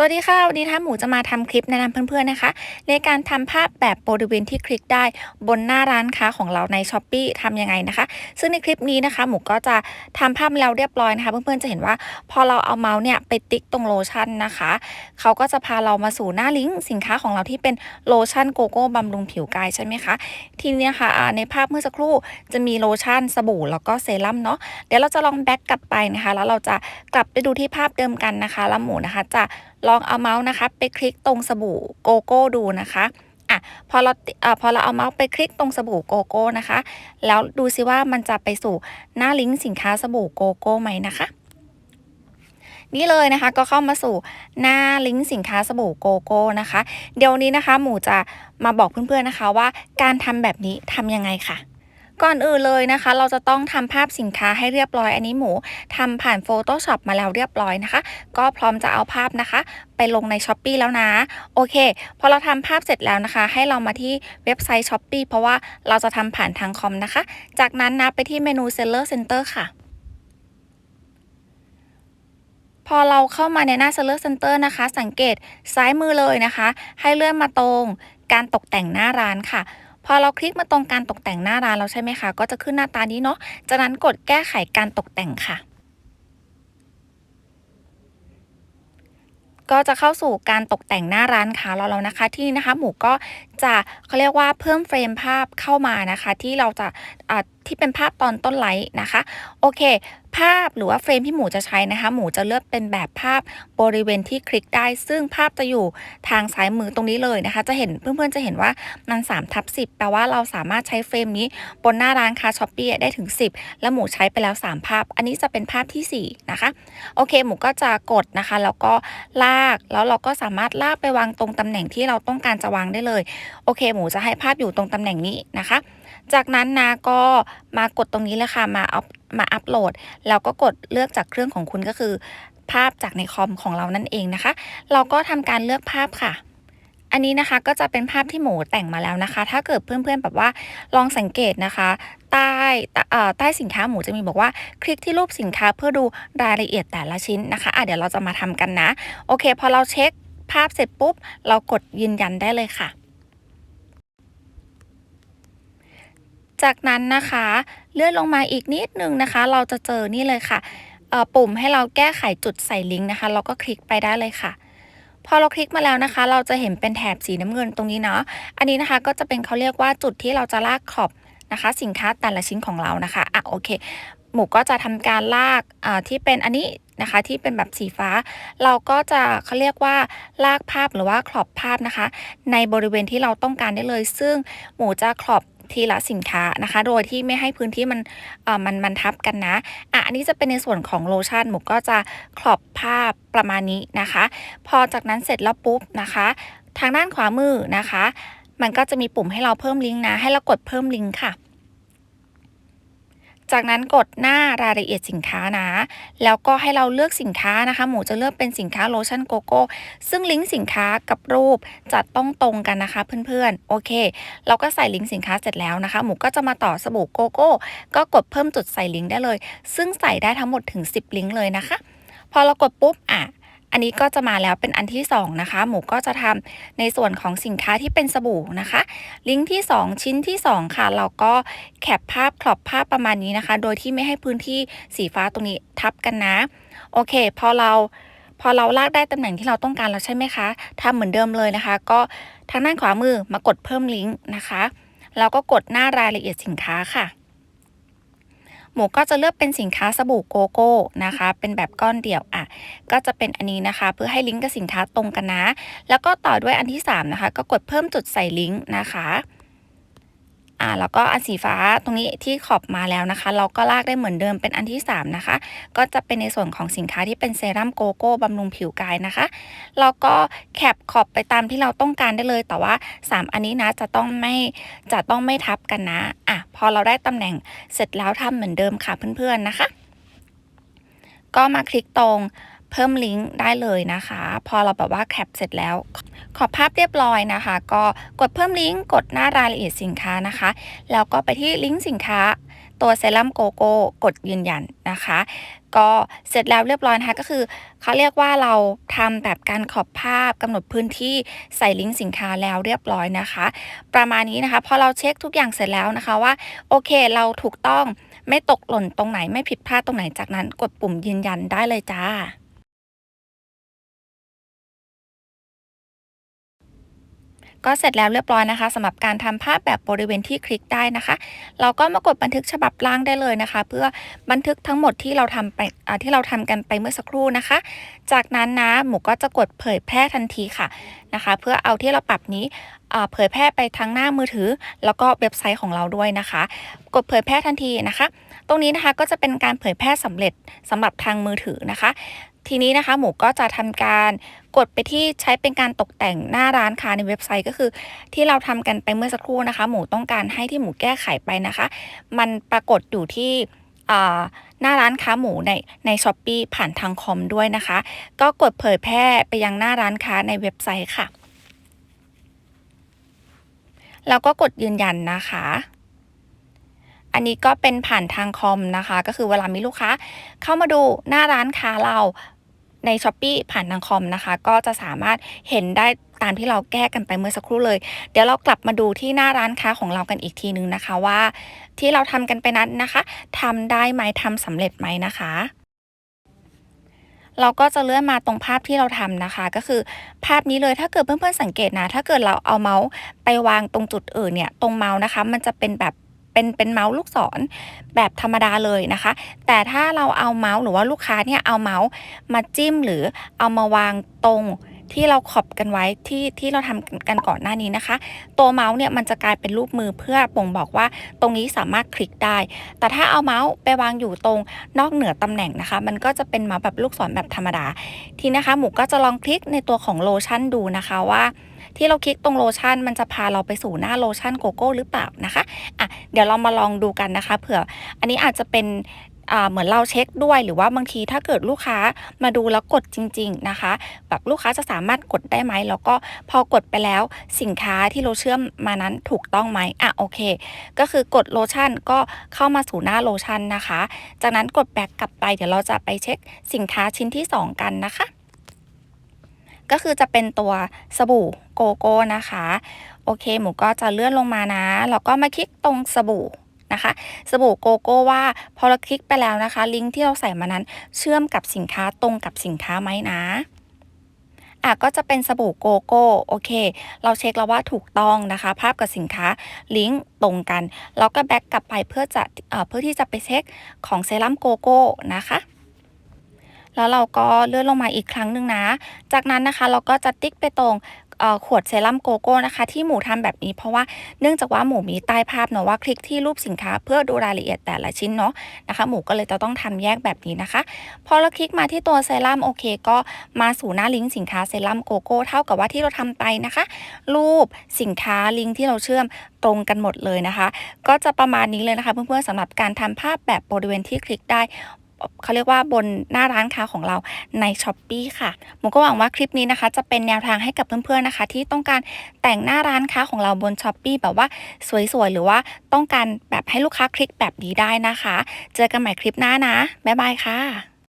สวัสดีค่ะ วันนี้ท่าหมูจะมาทำคลิปแนะนำเพื่อนๆนะคะ ในการทำภาพแบบบริเวณที่คลิกได้บนหน้าร้านค้าของเราใน s h อ p e e ทำยังไงนะคะ ซึ่งในคลิปนี้นะคะ หมูก็จะทำภาพมาแล้วเรียบร้อยนะคะ เพื่อนๆจะเห็นว่าพอเราเอาเมาส์เนี่ยไปติ๊กตรงโลชั่นนะคะเขาก็จะพาเรามาสู่หน้าลิงก์สินค้าของเราที่เป็นโลชั่นโกโก้บำรุงผิวกายใช่ไหมคะทีนี้ค่ะอ่าในภาพเมื่อสักครู่จะมีโลชั่นสบู่แล้วก็เซรั่มเนาะเดี๋ยวเราจะลองแบ็กกลับไปนะคะแล้วเราจะกลับไปดูที่ภาพเดิมกันนะคะแล้วหมูนะคะจะลองเอาเมาส์นะคะ ไปคลิกตรงสบู่โกโก้ดูนะคะอะพอเราอ่พอเราเอาเมาส์ไปคลิกตรงสบู่โกโก้นะคะ แล้วดูซิว่ามันจะไปสู่หน้าลิงก์สินค้าสบู่โกโก้ไหมนะคะนี่เลยนะคะก็เข้ามาสู่หน้าลิงก์สินค้าสบู่โกโก้นะคะ เดี๋ยวนี้นะคะ หมูจะมาบอกเพื่อนๆนะคะว่าการทำแบบนี้ทำยังไงค่ะ ก่อนอื่นเลยนะคะ เราจะต้องทำภาพสินค้าให้เรียบร้อยอันนี้หมูทำผ่าน Photoshop มาแล้วเรียบร้อยนะคะ ก็พร้อมจะเอาภาพนะคะ ไปลงใน s h อ p e e แล้วนะ โอเค พอเราทำภาพเสร็จแล้วนะคะ ให้เรามาที่เว็บไซต์ s h อ p e e เพราะว่าเราจะทำผ่านทางคอมนะคะ จากนั้นนะไปที่เมนู Seller Center ค่ะพอเราเข้ามาในหน้า Seller Center นะคะ สังเกตซ้ายมือเลยนะคะ ให้เลื่อนมาตรงการตกแต่งหน้าร้านค่ะ พอเราคลิกมาตรงการตกแต่งหน้าร้านเราใช่ไหมคะ ก็จะขึ้นหน้าตานี้เนาะ จากนั้นกดแก้ไขการตกแต่งค่ะ ก็จะเข้าสู่การตกแต่งหน้าร้านค้าเราแล้วนะคะ ที่นี่นะคะ หมูก็ จะเขาเรียกว่าเพิ่มเฟรมภาพเข้ามานะคะ ที่เราจะอ่าที่เป็นภาพตอนต้นไลท์นะคะ โอเค ภาพหรือว่าเฟรมที่หมูจะใช้นะคะ หมูจะเลือกเป็นแบบภาพบริเวณที่คลิกได้ ซึ่งภาพจะอยู่ทางซ้ายมือตรงนี้เลยนะคะ จะเห็นเพื่อนๆจะเห็นว่ามัน3ทับ10 แปลว่าเราสามารถใช้เฟรมนี้บนหน้าร้านค้าช้อปปี้ได้ถึง 10 แล้วหมูใช้ไปแล้ว 3 ภาพ อันนี้จะเป็นภาพทีสี่ 4 นะคะ โอเค หมูก็จะกดนะคะ แล้วก็ลาก แล้วเราก็สามารถลากไปวางตรงตำแหน่งที่เราต้องการจะวางได้เลยโอเค หมูจะให้ภาพอยู่ตรงตำแหน่งนี้นะคะ จากนั้นนะก็มากดตรงนี้เลยค่ะ มาเอามาอัปโหลด แล้วก็กดเลือกจากเครื่องของคุณก็คือ ภาพจากในคอมของเรานั่นเองนะคะ เราก็ทำการเลือกภาพค่ะอันนี้นะคะก็จะเป็นภาพที่หมูแต่งมาแล้วนะคะ ถ้าเกิดเพื่อนๆแบบว่าลองสังเกตนะคะ ใต้เอ่อใต้สินค้าหมูจะมีบอกว่า คลิกที่รูปสินค้าเพื่อดูรายละเอียดแต่ละชิ้นนะคะอะเดี๋ยวเราจะมาทำกันนะ โอเค พอเราเช็คภาพเสร็จปุ๊บ เรากดยืนยันได้เลยค่ะ จากนั้นนะคะเลื่อนลงมาอีกนิดนึงนะคะ เราจะเจอนี่เลยค่ะปุ่มให้เราแก้ไขจุดใส่ลิงก์นะคะ เราก็คลิกไปได้เลยค่ะ พอเราคลิกมาแล้วนะคะ เราจะเห็นเป็นแถบสีน้ำเงินตรงนี้เนาะอันนี้นะคะก็จะเป็นเขาเรียกว่าจุดที่เราจะลากขอบนะคะ สินค้าแต่ละชิ้นของเรานะคะอะโอเค หมูก็จะทำการลากที่เป็นอันนี้นะคะที่เป็นแบบสีฟ้า เราก็จะเขาเรียกว่าลากภาพหรือว่าครอบภาพนะคะ ในบริเวณที่เราต้องการได้เลย ซึ่งหมูจะครอบ ทีละสินค้านะคะ โดยที่ไม่ให้พื้นที่มันเออมันมันทับกันนะอะอันนี้จะเป็นในส่วนของโลชั่นหมูก็จะครอบภาพประมาณนี้นะคะ พอจากนั้นเสร็จแล้วปุ๊บนะคะ ทางด้านขวามือนะคะ มันก็จะมีปุ่มให้เราเพิ่มลิงก์นะ ให้เรากดเพิ่มลิงก์ค่ะ จากนั้นกดหน้ารายละเอียดสินค้านะ แล้วก็ให้เราเลือกสินค้านะคะ หมูจะเลือกเป็นสินค้าโลชั่นโกโก้ ซึ่งลิงก์สินค้ากับรูปจะต้องตรงกันนะคะเพื่อนๆ โอเค เราก็ใส่ลิงก์สินค้าเสร็จแล้วนะคะ หมูก็จะมาต่อสบู่โกโก้ ก็กดเพิ่มจุดใส่ลิงก์ได้เลย ซึ่งใส่ได้ทั้งหมดถึง 10 ลิงก์เลยนะคะ พอเรากดปุ๊บอะ อันนี้ก็จะมาแล้วเป็นอันที่ 2 นะคะ หมูก็จะทำในส่วนของสินค้าที่เป็นสบู่นะคะ ลิงก์ที่ 2 ชิ้นที่ 2 ค่ะ เราก็แคปภาพครอบภาพประมาณนี้นะคะ โดยที่ไม่ให้พื้นที่สีฟ้าตรงนี้ทับกันนะ โอเค พอเราพอเราลากได้ตำแหน่งที่เราต้องการแล้วใช่ไหมคะทำเหมือนเดิมเลยนะคะ ก็ทางด้านขวามือมากดเพิ่มลิงก์นะคะ แล้วก็กดหน้ารายละเอียดสินค้าค่ะ หมูก็จะเลือกเป็นสินค้าสบู่โกโก้นะคะ เป็นแบบก้อนเดี่ยวอะ ก็จะเป็นอันนี้นะคะ เพื่อให้ลิงก์กับสินค้าตรงกันนะ แล้วก็ต่อด้วยอันที่ 3 นะคะ ก็กดเพิ่มจุดใส่ลิงก์นะคะ อ่าแล้วก็อันสีฟ้าตรงนี้ที่ขอบมาแล้วนะคะ เราก็ลากได้เหมือนเดิมเป็นอันที่ 3 นะคะ ก็จะเป็นในส่วนของสินค้าที่เป็นเซรั่มโกโก้บำรุงผิวกายนะคะเราก็แคปขอบไปตามที่เราต้องการได้เลย แต่ว่า 3 อันนี้นะจะต้องไม่จะต้องไม่ทับกันนะอะพอเราได้ตำแหน่งเสร็จแล้วทำเหมือนเดิมค่ะเพื่อนๆนะคะ ก็มาคลิกตรง เพิ่มลิงก์ได้เลยนะคะ พอเราแบบว่าแคปเสร็จแล้ว ขอบภาพเรียบร้อยนะคะ ก็กดเพิ่มลิงก์กดหน้ารายละเอียดสินค้านะคะ แล้วก็ไปที่ลิงก์สินค้าตัวเซรั่มโกโก้กดยืนยันนะคะ ก็เสร็จแล้วเรียบร้อยนะคะก็คือเขาเรียกว่าเราทำแบบการขอบภาพกำหนดพื้นที่ใส่ลิงก์สินค้าแล้วเรียบร้อยนะคะ ประมาณนี้นะคะพอเราเช็คทุกอย่างเสร็จแล้วนะคะว่าโอเคเราถูกต้องไม่ตกหล่นตรงไหนไม่ผิดพลาดตรงไหนจากนั้น กดปุ่มยืนยันได้เลยจ้า ก็เสร็จแล้วเรียบร้อยนะคะสำหรับการทำภาพแบบบริเวณที่คลิกได้นะคะ เราก็มากดบันทึกฉบับล่างได้เลยนะคะ เพื่อบันทึกทั้งหมดที่เราทำไปที่เราทำกันไปเมื่อสักครู่นะคะ จากนั้นนะหมูก็จะกดเผยแพร่ทันทีค่ะนะคะ เพื่อเอาที่เราปรับนี้เผยแพร่ไปทั้งหน้ามือถือ แล้วก็เว็บไซต์ของเราด้วยนะคะ กดเผยแพร่ทันทีนะคะ ตรงนี้นะคะก็จะเป็นการเผยแพร่สำเร็จสำหรับทางมือถือนะคะ ทีนี้นะคะหมูก็จะทำการกดไปที่ใช้เป็นการตกแต่งหน้าร้านค้าในเว็บไซต์ก็คือ ที่เราทำกันไปเมื่อสักครู่นะคะ หมูต้องการให้ที่หมูแก้ไขไปนะคะ มันปรากฏอยู่ที่ หน้าร้านค้าหมูในในช้อปปีผ่านทางคอมด้วยนะคะ ก็กดเผยแพร่ไปยังหน้าร้านค้าในเว็บไซต์ค่ะ แล้วก็กดยืนยันนะคะ อันนี้ก็เป็นผ่านทางคอมนะคะ ก็คือเวลามีลูกค้า เข้ามาดูหน้าร้านค้าเรา ในช้อปปีผ่านทางคอมนะคะ ก็จะสามารถเห็นได้ตามที่เราแก้กันไปเมื่อสักครู่เลย เดี๋ยวเรากลับมาดูที่หน้าร้านค้าของเรากันอีกทีนึงนะคะว่า ที่เราทำกันไปนั้นนะคะทำได้ไหมทำสำเร็จไหมนะคะเราก็จะเลื่อนมาตรงภาพที่เราทำนะคะ ก็คือภาพนี้เลยถ้าเกิดเพื่อนๆสังเกตนะ ถ้าเกิดเราเอาเมาส์ไปวางตรงจุดอื่นเนี่ย ตรงเมาส์นะคะ มันจะเป็นแบบ เป็นเป็นเมาส์ลูกศรแบบธรรมดาเลยนะคะ แต่ถ้าเราเอาเมาส์หรือว่าลูกค้าเนี่ยเอาเมาส์มาจิ้มหรือเอามาวางตรงที่เราขอบกันไว้ที่ที่เราทำกันก่อนหน้านี้นะคะ ตัวเมาส์เนี่ยมันจะกลายเป็นรูปมือเพื่อบ่งบอกว่าตรงนี้สามารถคลิกได้ แต่ถ้าเอาเมาส์ไปวางอยู่ตรงนอกเหนือตำแหน่งนะคะ มันก็จะเป็นเมาส์แบบลูกศรแบบธรรมดา ทีนะคะหมูก็จะลองคลิกในตัวของโลชั่นดูนะคะว่า ที่เราคลิกตรงโลชั่นมันจะพาเราไปสู่หน้าโลชั่นโกโก้หรือเปล่านะคะอะเดี๋ยวเรามาลองดูกันนะคะ เผื่ออันนี้อาจจะเป็นอ่าเหมือนเราเช็คด้วยหรือว่าบางทีถ้าเกิดลูกค้ามาดูแล้วกดจริง ๆนะคะ แบบลูกค้าจะสามารถกดได้ไหมแล้วก็พอกดไปแล้วสินค้าที่เราเชื่อมมานั้นถูกต้องไหมอะโอเค ก็คือกดโลชั่นก็เข้ามาสู่หน้าโลชั่นนะคะ จากนั้นกดแบ็กกลับไปเดี๋ยวเราจะไปเช็คสินค้าชิ้นที่ 2 กันนะคะ ก็คือจะเป็นตัวสบู่โกโก้นะคะ โอเค หมูก็จะเลื่อนลงมานะแล้วก็มาคลิกตรงสบู่นะคะสบู่โกโก้ว่าพอเราคลิกไปแล้วนะคะ ลิงก์ที่เราใส่มานั้น เชื่อมกับสินค้าตรงกับสินค้าไหมนะอะก็จะเป็นสบู่โกโก้โอเค เราเช็คแล้วว่าถูกต้องนะคะ ภาพกับสินค้าลิงก์ตรงกัน แล้วก็แบ็กกลับไปเพื่อจะเอ่อเพื่อที่จะไปเช็คของเซรั่มโกโก้นะคะ แล้วเราก็เลื่อนลงมาอีกครั้งหนึ่งนะ จากนั้นนะคะเราก็จะติ๊กไปตรงขวดเซรั่มโกโก้นะคะ ที่หมูทำแบบนี้เพราะว่าเนื่องจากว่าหมูมีใต้ภาพเนาะว่าคลิกที่รูปสินค้าเพื่อดูรายละเอียดแต่ละชิ้นเนาะนะคะ หมูก็เลยจะต้องทำแยกแบบนี้นะคะ พอเราคลิกมาที่ตัวเซรั่มโอเค ก็มาสู่หน้าลิงก์สินค้าเซรั่มโกโก้เท่ากับว่าที่เราทำไปนะคะ รูปสินค้าลิงก์ที่เราเชื่อมตรงกันหมดเลยนะคะ ก็จะประมาณนี้เลยนะคะ เพื่อนๆสำหรับการทำภาพแบบบริเวณที่คลิกได้ เขาเรียกว่าบนหน้าร้านค้าของเราใน s h อ p e e ค่ะหมูก็หวังว่าคลิปนี้นะคะ จะเป็นแนวทางให้กับเพื่อนๆนะคะ ที่ต้องการแต่งหน้าร้านค้าของเราบน s h อ p e e แบบว่าสวยๆ หรือว่าต้องการแบบให้ลูกค้าคลิกแบบนี้ได้นะคะ เจอกันใหม่คลิปหน้านะ บ๊ายบายค่ะ